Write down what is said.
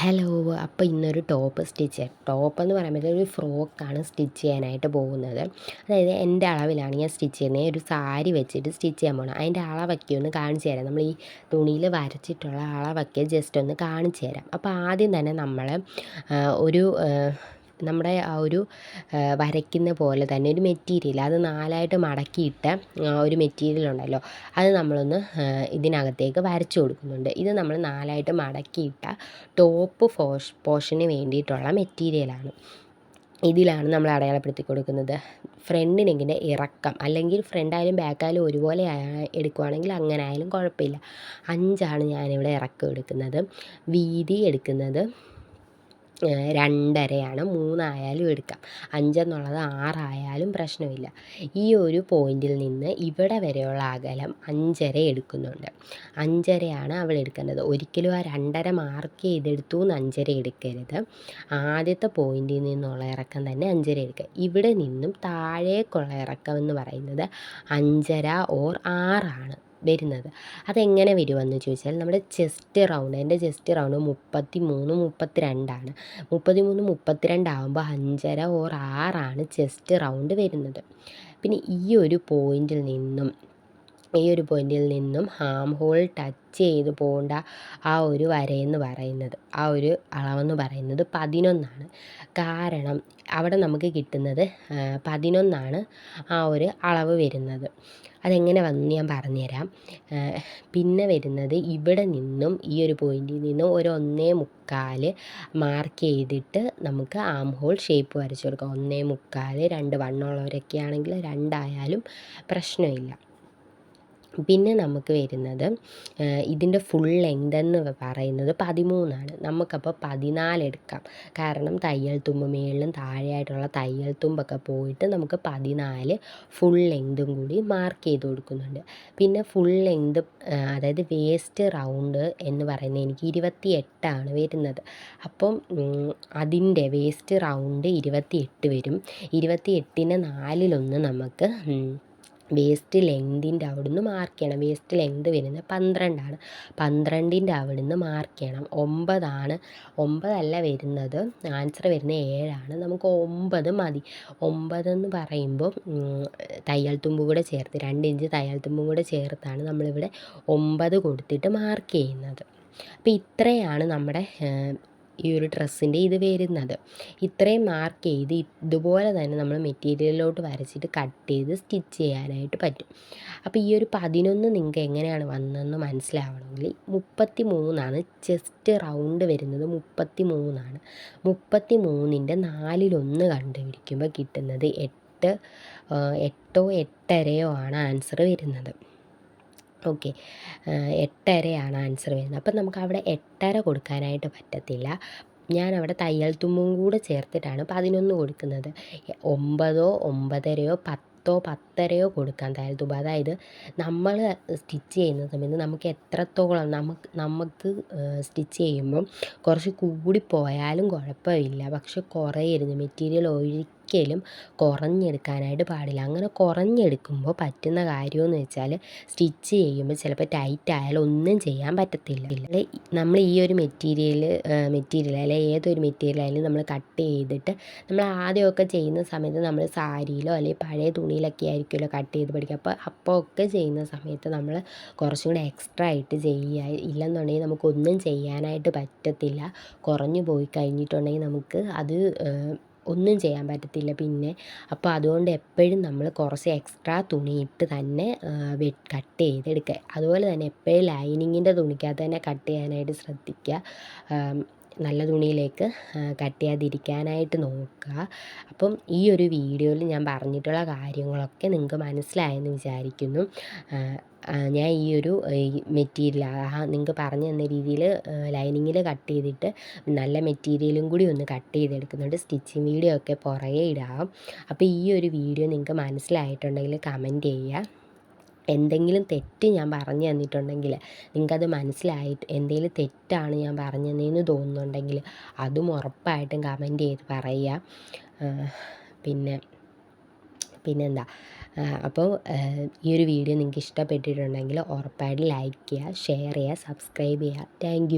Hello അപ്പോൾ ഇന്നൊരു top stitch top എന്ന് പറയുമ്പോൾ ഒരു ഫ്രോക്കാണ് സ്റ്റിച്ച് ചെയ്യാനായിട്ട് പോകുന്നത്. അതായത് എന്റെ അളവിലാണ് ഞാൻ സ്റ്റിച്ച് ചെയ്യുന്നത്. ഒരു സാരി വെച്ചിട്ട് സ്റ്റിച്ച് ചെയ്യാൻ പോകണം അതിന്റെ അളവൊക്കെ ഒന്ന് കാണിച്ചു തരാം. നമ്മൾ ഈ തുണിയിൽ വരച്ചിട്ടുള്ള അളവൊക്കെ ജസ്റ്റ് ഒന്ന് കാണിച്ചു തരാം. അപ്പോൾ ആദ്യം തന്നെ നമ്മൾ ഒരു നമ്മുടെ ആ ഒരു വരയ്ക്കുന്ന പോലെ തന്നെ ഒരു മെറ്റീരിയൽ അത് നാലായിട്ട് മടക്കിയിട്ട ഒരു മെറ്റീരിയൽ ഉണ്ടല്ലോ അത് നമ്മളൊന്ന് ഇതിനകത്തേക്ക് വരച്ചു കൊടുക്കുന്നുണ്ട്. ഇത് നമ്മൾ നാലായിട്ട് മടക്കിയിട്ട ടോപ്പ് പോഷ് പോർഷന് വേണ്ടിയിട്ടുള്ള മെറ്റീരിയലാണ് ഇതിലാണ് നമ്മൾ അടയാളപ്പെടുത്തി കൊടുക്കുന്നത്. ഫ്രണ്ടിനെങ്കിന്റെ ഇറക്കം അല്ലെങ്കിൽ ഫ്രണ്ടായാലും ബാക്കായാലും ഒരുപോലെ എടുക്കുവാണെങ്കിൽ അങ്ങനെ ആയാലും കുഴപ്പമില്ല. അഞ്ചാണ് ഞാനിവിടെ ഇറക്കം എടുക്കുന്നത്. വീതി എടുക്കുന്നത് രണ്ടരയാണ്. മൂന്നായാലും എടുക്കാം. അഞ്ചെന്നുള്ളത് ആറായാലും പ്രശ്നമില്ല. ഈ ഒരു പോയിന്റിൽ നിന്ന് ഇവിടെ വരെയുള്ള അകലം അഞ്ചര എടുക്കുന്നുണ്ട്. അഞ്ചരയാണ് അവൾ എടുക്കേണ്ടത്. ഒരിക്കലും ആ രണ്ടര മാർക്ക് ചെയ്തെടുത്തു എന്ന് അഞ്ചര എടുക്കരുത്. ആദ്യത്തെ പോയിന്റിൽ നിന്നുള്ള ഇറക്കം തന്നെ അഞ്ചര എടുക്കുക. ഇവിടെ നിന്നും താഴേക്കുള്ള ഇറക്കം എന്ന് പറയുന്നത് അഞ്ചര ഓർ ആറാണ്. വരുന്നത്. അതെങ്ങനെ വരുമെന്ന് ചോദിച്ചാൽ നമ്മുടെ ചെസ്റ്റ് റൗണ്ട് എന്റെ ചെസ്റ്റ് റൗണ്ട് മുപ്പത്തി മൂന്ന് മുപ്പത്തി രണ്ടാണ് മുപ്പത്തി മൂന്ന് മുപ്പത്തി രണ്ടാകുമ്പോൾ അഞ്ചര ഓർ ആറാണ് ചെസ്റ്റ് റൗണ്ട് വരുന്നത്. പിന്നെ ഈ ഒരു പോയിന്റിൽ നിന്നും ഈ ഒരു പോയിന്റിൽ നിന്നും ഹാം ഹോൾ ടച്ച് ചെയ്ത് പോകേണ്ട ആ ഒരു വരയെന്ന് പറയുന്നത് ആ ഒരു അളവെന്ന് പറയുന്നത് പതിനൊന്നാണ്. കാരണം അവിടെ നമുക്ക് കിട്ടുന്നത് പതിനൊന്നാണ് ആ ഒരു അളവ് വരുന്നത്. അതെങ്ങനെ വന്നു ഞാൻ പറഞ്ഞുതരാം. പിന്നെ വരുന്നത് ഇവിടെ നിന്നും ഈ ഒരു പോയിന്റിൽ നിന്നും ഒരു ഒന്നേ മുക്കാൽ മാർക്ക് ചെയ്തിട്ട് നമുക്ക് ആം ഹോൾ ഷേപ്പ് വരച്ചു കൊടുക്കാം. ഒന്നേ മുക്കാൽ രണ്ട് വണ്ണമുള്ളവരൊക്കെ ആണെങ്കിൽ രണ്ടായാലും പ്രശ്നമില്ല. പിന്നെ നമുക്ക് വരുന്നത് ഇതിന്റെ ഫുൾ ലെങ്ത് എന്ന് പറയുന്നത് പതിമൂന്നാണ്. നമുക്കപ്പോൾ പതിനാല് എടുക്കാം. കാരണം തയ്യൽ തുമ്പ് മേളിലും താഴെയായിട്ടുള്ള തയ്യൽ തുമ്പൊക്കെ പോയിട്ട് നമുക്ക് പതിനാല് ഫുൾ ലെങ്തും കൂടി മാർക്ക് ചെയ്ത് കൊടുക്കുന്നുണ്ട്. പിന്നെ ഫുൾ ലെങ്ത് അതായത് വേസ്റ്റ് റൗണ്ട് എന്ന് പറയുന്നത് എനിക്ക് ഇരുപത്തി എട്ടാണ് വരുന്നത്. അപ്പം അതിന്റെ വേസ്റ്റ് റൗണ്ട് ഇരുപത്തി എട്ട് വരും. ഇരുപത്തി എട്ടിന് നാലിലൊന്ന് നമുക്ക് വേസ്റ്റ് ലെങ്തിന്റെ അവിടുന്ന് മാർക്ക് ചെയ്യണം. വേസ്റ്റ് ലെങ്ത് വരുന്നത് പന്ത്രണ്ടാണ്. പന്ത്രണ്ടിന്റെ അവിടുന്ന് മാർക്ക് ചെയ്യണം. ഒമ്പതാണ്. ഒമ്പതല്ല വരുന്നത്. ആൻസർ വരുന്നത് ഏഴാണ്. നമുക്ക് ഒമ്പത് മതി. ഒമ്പതെന്ന് പറയുമ്പോൾ തയ്യൽ തുമ്പ് കൂടെ ചേർത്ത് രണ്ട് ഇഞ്ച് തയ്യൽ തുമ്പും കൂടെ ചേർത്താണ് നമ്മളിവിടെ ഒമ്പത് കൊടുത്തിട്ട് മാർക്ക് ചെയ്യുന്നത്. അപ്പോൾ ഇത്രയാണ് നമ്മുടെ ഈ ഒരു ഡ്രസ്സിന്റെ ഇത് വരുന്നത്. ഇത്രയും മാർക്ക് ചെയ്ത് ഇതുപോലെ തന്നെ നമ്മൾ മെറ്റീരിയലിലോട്ട് വരച്ചിട്ട് കട്ട് ചെയ്ത് സ്റ്റിച്ച് ചെയ്യാനായിട്ട് പറ്റും. അപ്പോൾ ഈ ഒരു പതിനൊന്ന് നിങ്ങൾക്ക് എങ്ങനെയാണ് വന്നതെന്ന് മനസ്സിലാവണമെങ്കിൽ മുപ്പത്തി മൂന്നാണ് ചെസ്റ്റ് റൗണ്ട് വരുന്നത് മുപ്പത്തി മൂന്നാണ് മുപ്പത്തി മൂന്നിന്റെ നാലിലൊന്ന് കണ്ടുപിടിക്കുമ്പോൾ കിട്ടുന്നത് എട്ട് എട്ടോ എട്ടരയോ ആണ് ആൻസർ വരുന്നത്. ഓക്കെ. എട്ടരയാണ് ആൻസർ വരുന്നത്. അപ്പം നമുക്ക് അവിടെ എട്ടര കൊടുക്കാനായിട്ട് പറ്റത്തില്ല. അവിടെ തയ്യൽ തുമ്പും കൂടെ ചേർത്തിട്ടാണ് പതിനൊന്ന് കൊടുക്കുന്നത്. ഒമ്പതോ ഒമ്പതരയോ പത്തോ പത്തരയോ കൊടുക്കാൻ തയ്യൽ തുമ്പ്. അതായത് നമ്മൾ സ്റ്റിച്ച് ചെയ്യുന്ന സമയത്ത് നമുക്ക് എത്രത്തോളം നമുക്ക് നമുക്ക് സ്റ്റിച്ച് ചെയ്യുമ്പം കുറച്ച് കൂടി പോയാലും കുഴപ്പമില്ല. പക്ഷെ കുറയരുത്. മെറ്റീരിയൽ ഒഴി ഒരിക്കലും കുറഞ്ഞെടുക്കാനായിട്ട് പാടില്ല. അങ്ങനെ കുറഞ്ഞെടുക്കുമ്പോൾ പറ്റുന്ന കാര്യമെന്ന് വെച്ചാൽ സ്റ്റിച്ച് ചെയ്യുമ്പോൾ ചിലപ്പോൾ ടൈറ്റ് ആയാൽ ഒന്നും ചെയ്യാൻ പറ്റത്തില്ല. നമ്മൾ ഈ ഒരു മെറ്റീരിയൽ മെറ്റീരിയൽ അല്ലെങ്കിൽ ഏതൊരു മെറ്റീരിയൽ ആയാലും നമ്മൾ കട്ട് ചെയ്തിട്ട് നമ്മൾ ആദ്യമൊക്കെ ചെയ്യുന്ന സമയത്ത് നമ്മൾ സാരിയിലോ അല്ലെങ്കിൽ പഴയ തുണിയിലൊക്കെ ആയിരിക്കുമല്ലോ കട്ട് ചെയ്ത് പഠിക്കുക. അപ്പോൾ അപ്പോൾ ഒക്കെ ചെയ്യുന്ന സമയത്ത് നമ്മൾ കുറച്ചും കൂടെ എക്സ്ട്രാ ആയിട്ട് ചെയ്യുക. ഇല്ലെന്നുണ്ടെങ്കിൽ നമുക്കൊന്നും ചെയ്യാനായിട്ട് പറ്റത്തില്ല. കുറഞ്ഞു പോയി കഴിഞ്ഞിട്ടുണ്ടെങ്കിൽ നമുക്ക് അത് ഒന്നും ചെയ്യാൻ പറ്റത്തില്ല പിന്നെ. അപ്പോൾ അതുകൊണ്ട് എപ്പോഴും നമ്മൾ കുറച്ച് എക്സ്ട്രാ തുണിയിട്ട് തന്നെ കട്ട് ചെയ്തെടുക്കുക. അതുപോലെ തന്നെ എപ്പോഴും ലൈനിങ്ങിന്റെ തുണിക്കകത്ത് തന്നെ കട്ട് ചെയ്യാനായിട്ട് ശ്രദ്ധിക്കുക. നല്ല തുണിയിലേക്ക് കട്ട് ചെയ്യാതിരിക്കാനായിട്ട് നോക്കുക. അപ്പം ഈ ഒരു വീഡിയോയിൽ ഞാൻ പറഞ്ഞിട്ടുള്ള കാര്യങ്ങളൊക്കെ നിങ്ങൾക്ക് മനസ്സിലായെന്ന് വിചാരിക്കുന്നു. ഞാൻ ഈ ഒരു മെറ്റീരിയൽ നിങ്ങൾക്ക് പറഞ്ഞു തന്ന രീതിയിൽ ലൈനിങ്ങിൽ കട്ട് ചെയ്തിട്ട് നല്ല മെറ്റീരിയലും കൂടി ഒന്ന് കട്ട് ചെയ്തെടുക്കുന്നുണ്ട്. സ്റ്റിച്ചിങ് വീഡിയോ ഒക്കെ പുറകെ ഇടാം. അപ്പോൾ ഈ ഒരു വീഡിയോ നിങ്ങൾക്ക് മനസ്സിലായിട്ടുണ്ടെങ്കിൽ കമന്റ് ചെയ്യുക. എന്തെങ്കിലും തെറ്റ് ഞാൻ പറഞ്ഞു തന്നിട്ടുണ്ടെങ്കിൽ നിങ്ങൾക്കത് മനസ്സിലായിട്ട് എന്തെങ്കിലും തെറ്റാണ് ഞാൻ പറഞ്ഞു തന്നതെന്ന് തോന്നുന്നുണ്ടെങ്കിൽ അതും ഉറപ്പായിട്ടും കമന്റ് ചെയ്ത് പറയുക. പിന്നെ പിന്നെന്താ? അപ്പോൾ ഈ ഒരു വീഡിയോ നിങ്ങൾക്ക് ഇഷ്ടപ്പെട്ടിട്ടുണ്ടെങ്കിൽ ഉറപ്പായിട്ടും ലൈക്ക് ചെയ്യുക ഷെയർ ചെയ്യുക സബ്സ്ക്രൈബ് ചെയ്യുക. താങ്ക്